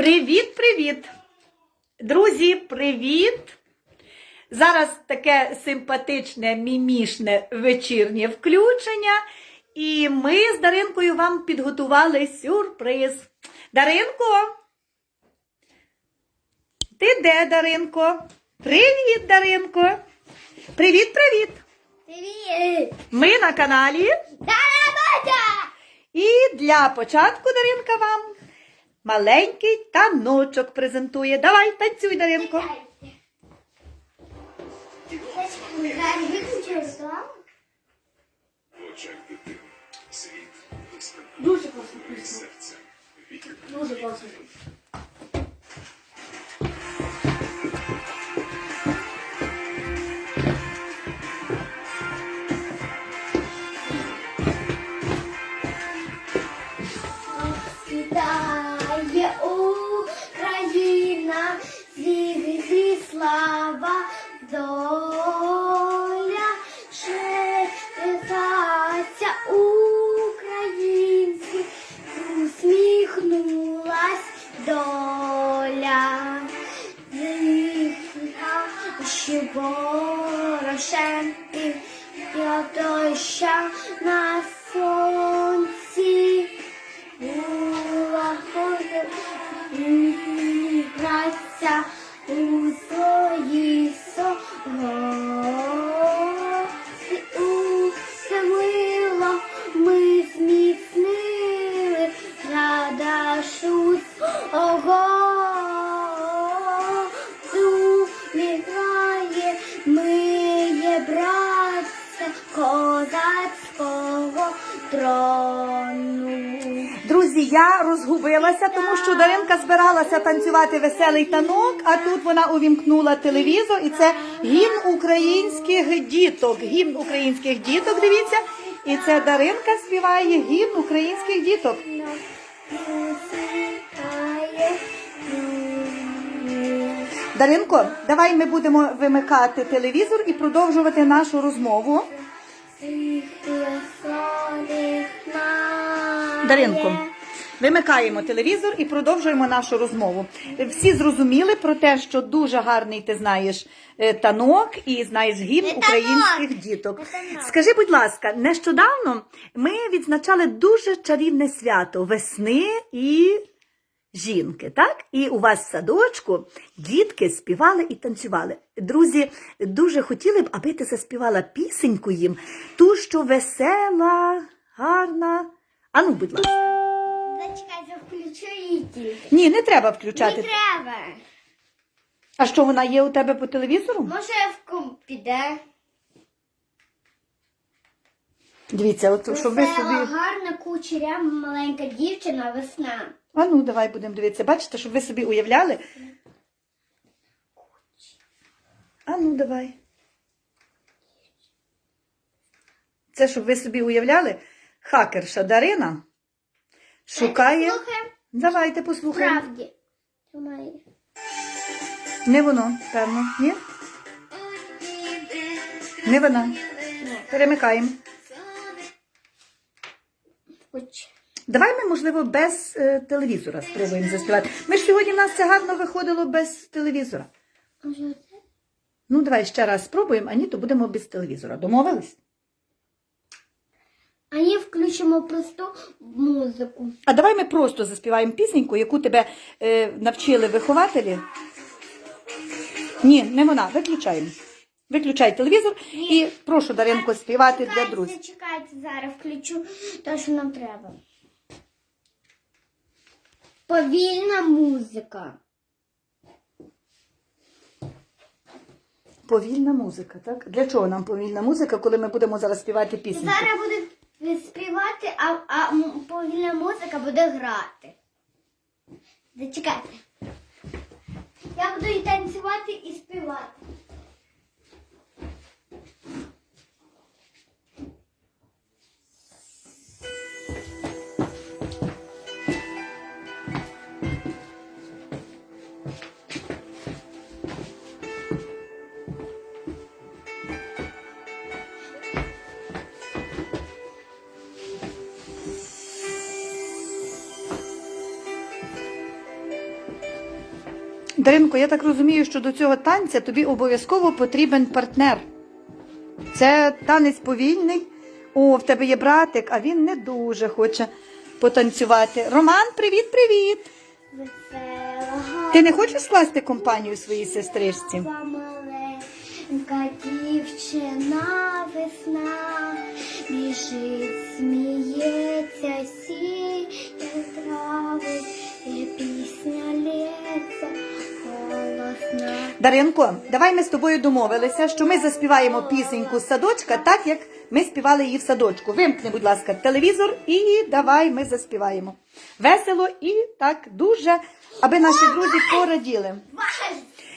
Привіт-привіт! Друзі, привіт! Зараз таке симпатичне, мімішне вечірнє включення. І ми з Даринкою вам підготували сюрприз. Даринко! Ти де, Даринко? Привіт, Даринко! Привіт-привіт! Привіт! Ми на каналі. Дарабата! І для початку Даринка вам маленький таночок презентує. Давай, танцюй, Даринко. Дуже класно Дуже класно. Love. Розгубилася, тому що Даринка збиралася танцювати веселий танок, а тут вона увімкнула телевізор, і це гімн українських діток. Гімн українських діток, дивіться. І це Даринка співає гімн українських діток. Даринко, давай ми будемо вимикати телевізор і продовжувати нашу розмову. Даринко, вимикаємо телевізор і продовжуємо нашу розмову. Всі зрозуміли про те, що дуже гарний ти знаєш е, танок і знаєш гімн українських діток. Скажи, будь ласка, нещодавно ми відзначали дуже чарівне свято весни і жінки, так? І у вас в садочку дітки співали і танцювали. Друзі, дуже хотіли б, аби ти заспівала пісеньку їм, ту, що весела, гарна. Ану, будь ласка. Тільки. Ні, не треба Не включати. треба. А що вона є у тебе по телевізору? Може в комп піде. Дивіться, от щоб ви Весела, собі. гарна кучеря, маленька дівчина, весна. А ну, давай будемо дивитися. Бачите, щоб ви собі уявляли. А ну, давай. Це щоб ви собі уявляли, хакерша Дарина шукає. Слухай, Давайте послухаємо. справді. Не воно, певно. Ні? Не вона. Перемикаємо. Хоч. Давай ми, можливо, без е, телевізора спробуємо заспівати. Ми ж сьогодні в нас це гарно виходило без телевізора. Ну, давай ще раз спробуємо, а ні, то будемо без телевізора. Домовились? А ні, включимо просту музику. А давай ми просто заспіваємо пісеньку, яку тебе е, навчили вихователі. Ні, не вона. Виключаємо. Виключай телевізор і прошу Даринку співати для друзів. Чекайте, зараз включу те, що нам треба. Повільна музика. Повільна музика, так? Для чого нам повільна музика, коли ми будемо зараз співати пісню? Зараз буде співати, а, а повільна музика буде грати. Зачекайте. Я буду і танцювати, і співати. Даринко, я так розумію, що до цього танця тобі обов'язково потрібен партнер. Це танець повільний. О, в тебе є братик, а він не дуже хоче потанцювати. Роман, привіт, привіт! Ти не хочеш скласти компанію своїй сестричці? маленька дівчина весна, біжить, сміється, сіє трави, і пісня лється. Даринко, давай ми з тобою домовилися, що ми заспіваємо пісеньку з садочка, так як ми співали її в садочку. Вимкни, будь ласка, телевізор і давай ми заспіваємо. Весело і так дуже, аби наші друзі пораділи.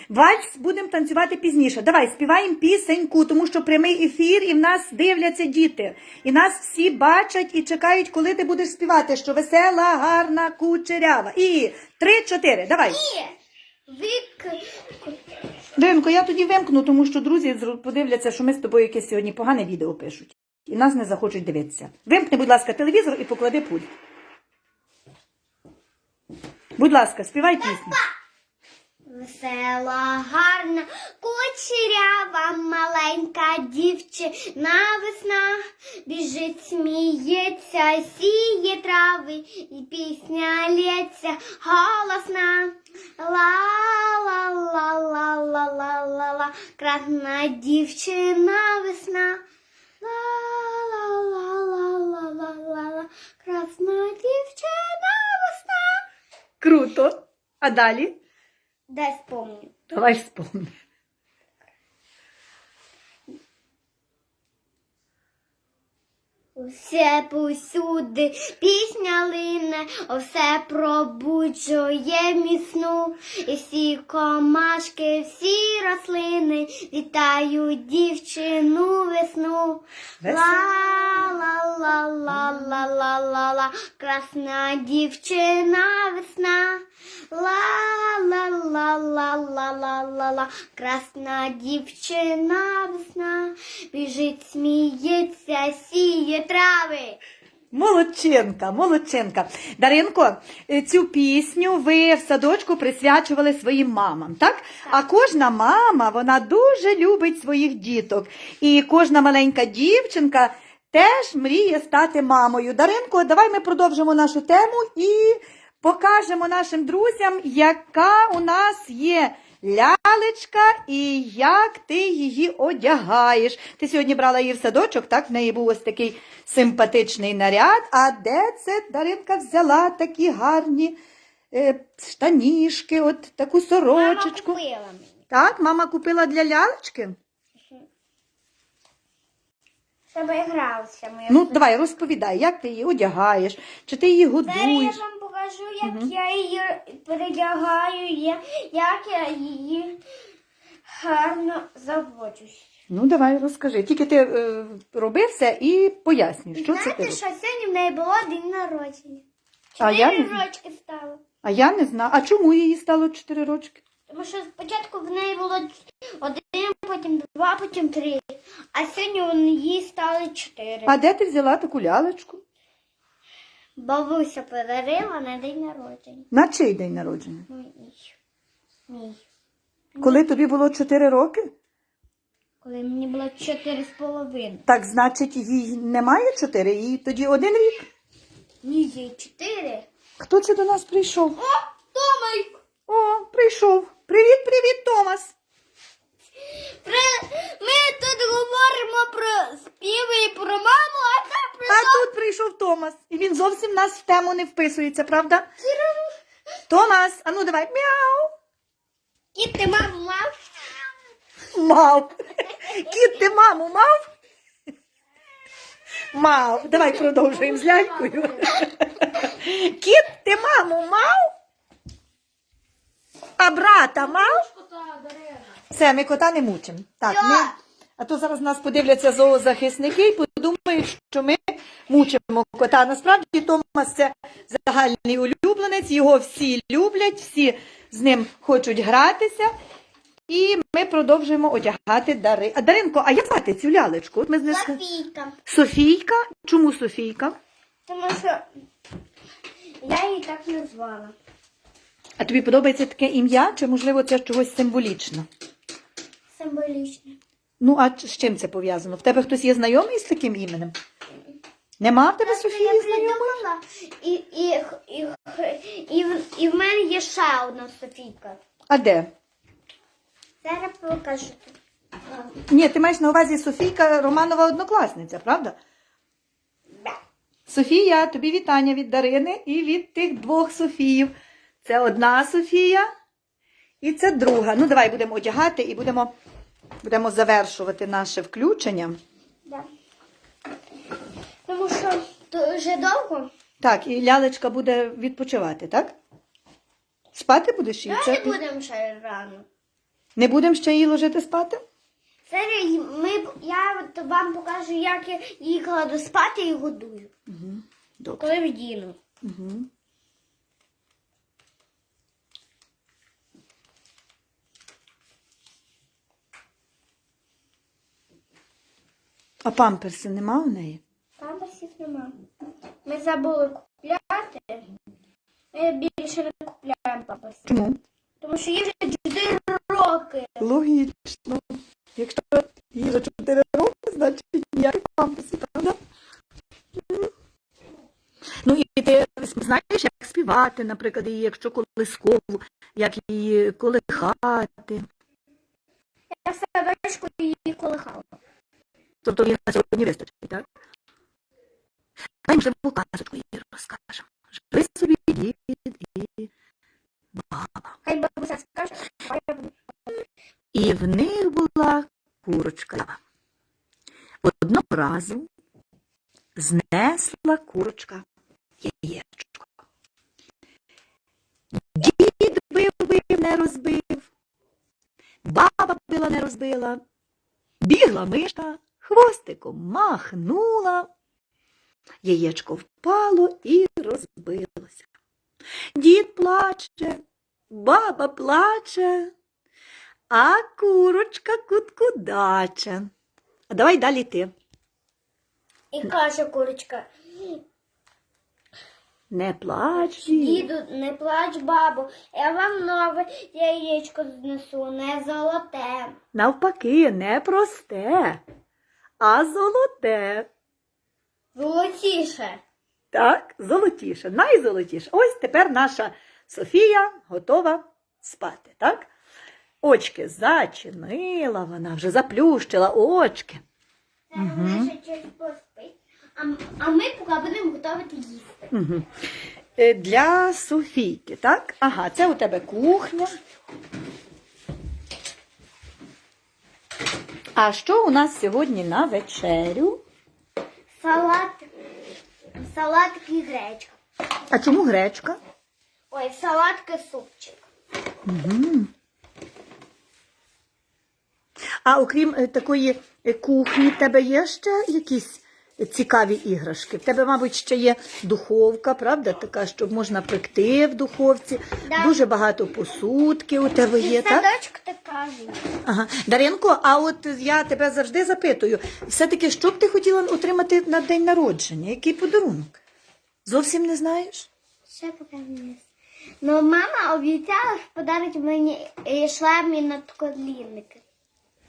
Вальс будемо танцювати пізніше. Давай співаємо пісеньку, тому що прямий ефір, і в нас дивляться діти. І нас всі бачать і чекають, коли ти будеш співати, що весела, гарна, кучерява. І три-чотири. Давай. Вік Димко, я тоді вимкну, тому що друзі подивляться, що ми з тобою якесь сьогодні погане відео пишуть. І нас не захочуть дивитися. Вимкни, будь ласка, телевізор і поклади пульт. Будь ласка, співай пісню. Весела, гарна, кучерява, маленька дівчина весна, біжить, сміється, сіє трави, і пісня лється голосна. Ла-ла-ла-ла-ла-ла-ла-ла, красна дівчина весна. Ла-ла-ла-ла-ла-ла-ла, красна дівчина весна. Круто. А далі? Дай спомню. Давай вспомни. Усе повсюди пісня лине, все пробуджує міцну, і всі комашки, всі рослини вітають дівчину весну. Ла-ла-ла-ла-ла-ла-ла-ла, красна дівчина весна. Ла-ла-ла-ла-ла-ла-ла, красна дівчина весна, біжить, сміється, сіє трави. Молодчинка, молодчинка. Даринко, е, цю пісню ви в садочку присвячували своїм мамам, так? А кожна мама, вона дуже любить своїх діток. І кожна маленька дівчинка теж мріє стати мамою. Даринко, давай ми продовжимо нашу тему і покажемо нашим друзям, яка у нас є лялечка і як ти її одягаєш. Ти сьогодні брала її в садочок, так? В неї був ось такий симпатичний наряд. А де це Даринка взяла такі гарні е, штанішки, от таку сорочечку? Мама купила мені. Так, мама купила для лялечки? Щоб грався моя. Ну, давай, розповідай, як ти її одягаєш, чи ти її Зараз я годуєш? вам покажу, як я її передягаю, я- як я її гарно заводжусь. Ну, давай, розкажи. Тільки ти е, роби все і пояснюй, що це ти Знаєте, робиш. що сьогодні в неї було день народження? А я Чотири не рочки стало. А я не знаю. А чому їй стало 4 рочки? Тому що спочатку в неї було один, потім два, потім три. А сьогодні їй стали чотири. А де ти взяла таку лялечку? Бабуся подарила на день народження. На чий день народження? Мій. Мій. Коли тобі було 4 роки? Коли мені було чотири з половиною. Так значить, їй немає 4, їй тоді один рік. Ні, їй чотири. Хто це до нас прийшов? О, Томик! О, прийшов. Привіт, привіт, Томас. При... Ми тут говоримо про співи і про маму, а це про А тут прийшов Томас. І він зовсім нас в тему не вписується, правда? Томас, а ну давай. Мяу. Кіт ти маму мав? Мав. Кіт, ти маму мав? Мав. Давай продовжуємо з лялькою. Кіт, ти маму мав? А брата мав? Все, ми кота не мучимо. Так, ми... А то зараз нас подивляться зоозахисники і подумають, що ми мучимо кота. Насправді Томас це загальний улюбленець, його всі люблять, всі з ним хочуть гратися. І ми продовжуємо одягати дари. А Даринко, а як звати цю лялечку? От ми з нею ска- Софійка. Софійка? Чому Софійка? Тому що я її так назвала. А тобі подобається таке ім'я, чи можливо це чогось символічно? Символічно. Ну, а з чим це пов'язано? В тебе хтось є знайомий з таким іменем? Нема в тебе Софії знайомої? і, і, і, і, в- і в мене є ще одна Софійка. А де? Зараз покажу. Ні, ти маєш на увазі Софійка Романова однокласниця, правда? Софія, тобі вітання від Дарини і від тих двох Софіїв. Це одна Софія і це друга. Ну, давай будемо одягати і будемо, будемо завершувати наше включення. Да. Тому що дуже довго. Так, і лялечка буде відпочивати, так? Спати будеш її? Давайте будемо ще рано. Не будемо ще її ложити спати? Зараз ми, я вам покажу, як я її кладу спати і годую. Добре. Коли вдіну. Угу. А памперси нема у неї? Памперсів нема. Ми забули купляти. Ми більше не купляємо памперсів. Чому? Тому що їй вже 4 роки. Логічно. Якщо їй за 4 роки, значить ніяких памперсів, правда? Ну і ти знаєш, як співати, наприклад, її, якщо колискову, як її колихати. Я в садочку її колихала. Тобто їх на сьогодні вистачить, так? Давай, можливо, казочку їй розкажемо. Жили собі дід і баба. Хай бабуся скаже, а я буду. І в них була курочка. Одного разу знесла курочка яєчко. Дід бив, бив, не розбив, баба била, не розбила, бігла мишка, хвостиком махнула. Яєчко впало і розбилося. Дід плаче, баба плаче. А курочка куткудаче. А давай далі ти. І каже курочка, Не плач. діду, не плач, бабу, я вам нове яєчко знесу, не золоте. Навпаки, не просте, а золоте. Золотіше. Так, золотіше, найзолотіше. Ось тепер наша Софія готова спати, так? Очки зачинила, вона вже заплющила очки. Зараз вона ще щось поспить. А, а ми поки будемо готувати їсти. Угу. Для Софійки, так? Ага, це у тебе кухня. А що у нас сьогодні на вечерю? Салат. Салат і гречка. А чому гречка? Ой, салатки супчик. Угу. А окрім е, такої е, кухні, в тебе є ще якісь цікаві іграшки? В тебе, мабуть, ще є духовка, правда? Така, щоб можна пекти в духовці. Да. Дуже багато посудки у тебе є, так? садочок така ж. Ага. Даринко, а от я тебе завжди запитую, все-таки, що б ти хотіла отримати на день народження? Який подарунок? Зовсім не знаєш? Ще поки не знаю. Ну, мама обіцяла, що подарить мені шлем і надкодлінники.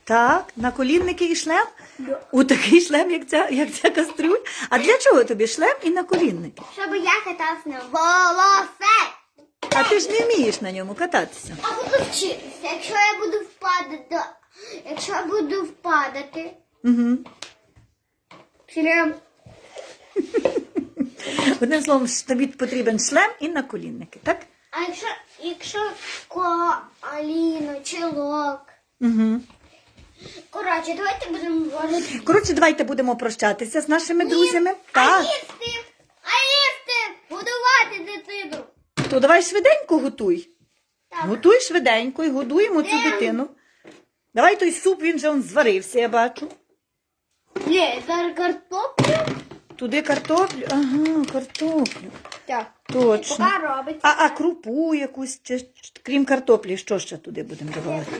Так, на колінники і шлем? У такий шлем, як ця, як ця кастрюль. А для чого тобі шлем і наколінники? Щоб я каталась на волосе. А ти ж не вмієш на ньому кататися. А буду вчитися. Якщо я буду впадати, якщо я буду впадати, Угу. шлем. Одним словом, тобі потрібен шлем і наколінники, так? А якщо, якщо коліно, чолок. Угу. Коротше, давайте будемо говорити. Коротше, давайте будемо прощатися з нашими друзями. А Так. їсти, а їсти, будувати дитину. То давай швиденько готуй. Так. Готуй швиденько і годуємо цю Ем. дитину. Давай той суп, він же он зварився, я бачу. Ні, зараз картоплю. Туди картоплю. Ага, картоплю. Так. Точно. Поки. А, а крупу якусь, чи, чи- крім картоплі, що ще туди будемо додавати?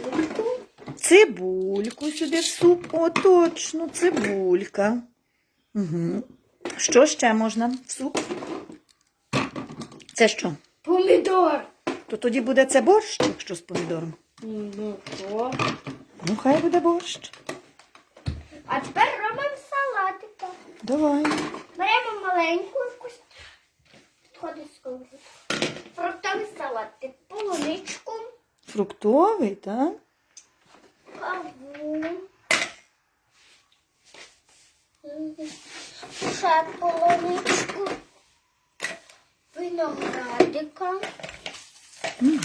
Цибульку сюди в суп. О, точно, цибулька. Угу. Що ще можна в суп? Це що? Помідор. То тоді буде це борщ, якщо з помідором. Ну що? Ну, хай буде борщ. А тепер робимо салатика. Давай. Беремо маленьку якусь. Підходить. Фруктовий салатик, полуничку, Фруктовий, так? Каву. Ще полуничку. Виноградика. Угу.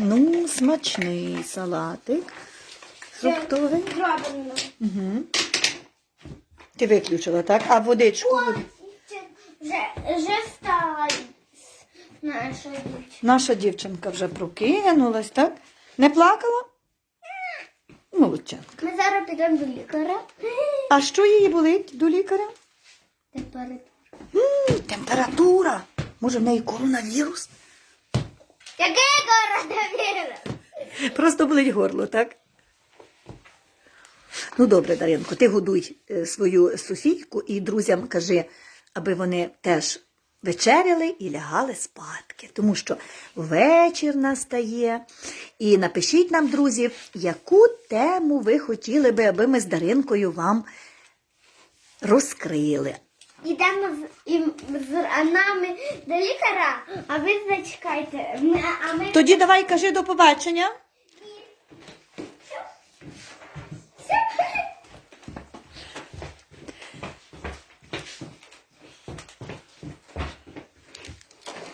Ну, смачний салатик. Фруктовий. Зроблено. Угу. Ти виключила, так? А водичку? вод- Вже, вже стала наша дівчина. Наша дівчинка вже прокинулась, так? Не плакала? Молодчинка. Ми зараз підемо до лікаря. А що її болить до лікаря? Тепер М, температура. Може, в неї коронавірус? Який коронавірус? Просто болить горло, так? Ну, добре, Даринко, ти годуй е, свою Софійку і друзям кажи, аби вони теж вечеряли і лягали спадки, тому що вечір настає. І напишіть нам, друзі, яку тему ви хотіли би, аби ми з Даринкою вам розкрили. Йдемо з, і, з нами до лікаря, а ви зачекайте. Ми, а ми... Тоді давай кажи до побачення.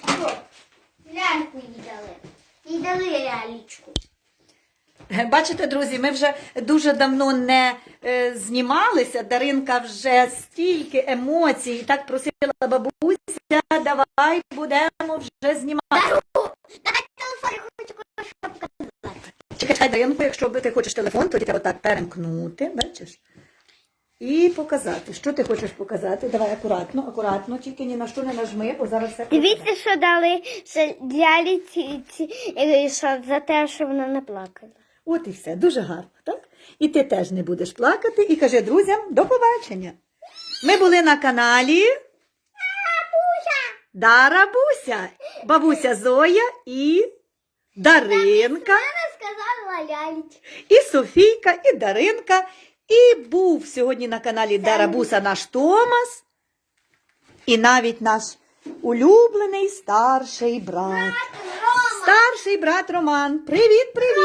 О, Ляльку їй дали. Дали лялечку. Бачите, друзі, ми вже дуже давно не е, знімалися. Даринка вже стільки емоцій і так просила бабуся, давай будемо вже знімати. Дай телефон, я хочу кое-що показати. Чекай, Даринко, якщо ти хочеш телефон, тоді треба так перемкнути, бачиш? І показати. Що ти хочеш показати? Давай акуратно, акуратно, тільки ні на що не нажми, бо зараз все Дивіться, що дали що ляліці ці- е, що, за те, що вона не плакала. От і все, дуже гарно, так? І ти теж не будеш плакати і кажи друзям до побачення. Ми були на каналі Дара Буся, бабуся Зоя і Даринка, і Софійка, і Даринка. І був сьогодні на каналі Дарабуса наш Томас, і навіть наш улюблений старший брат. Старший брат Роман. Привіт, привіт!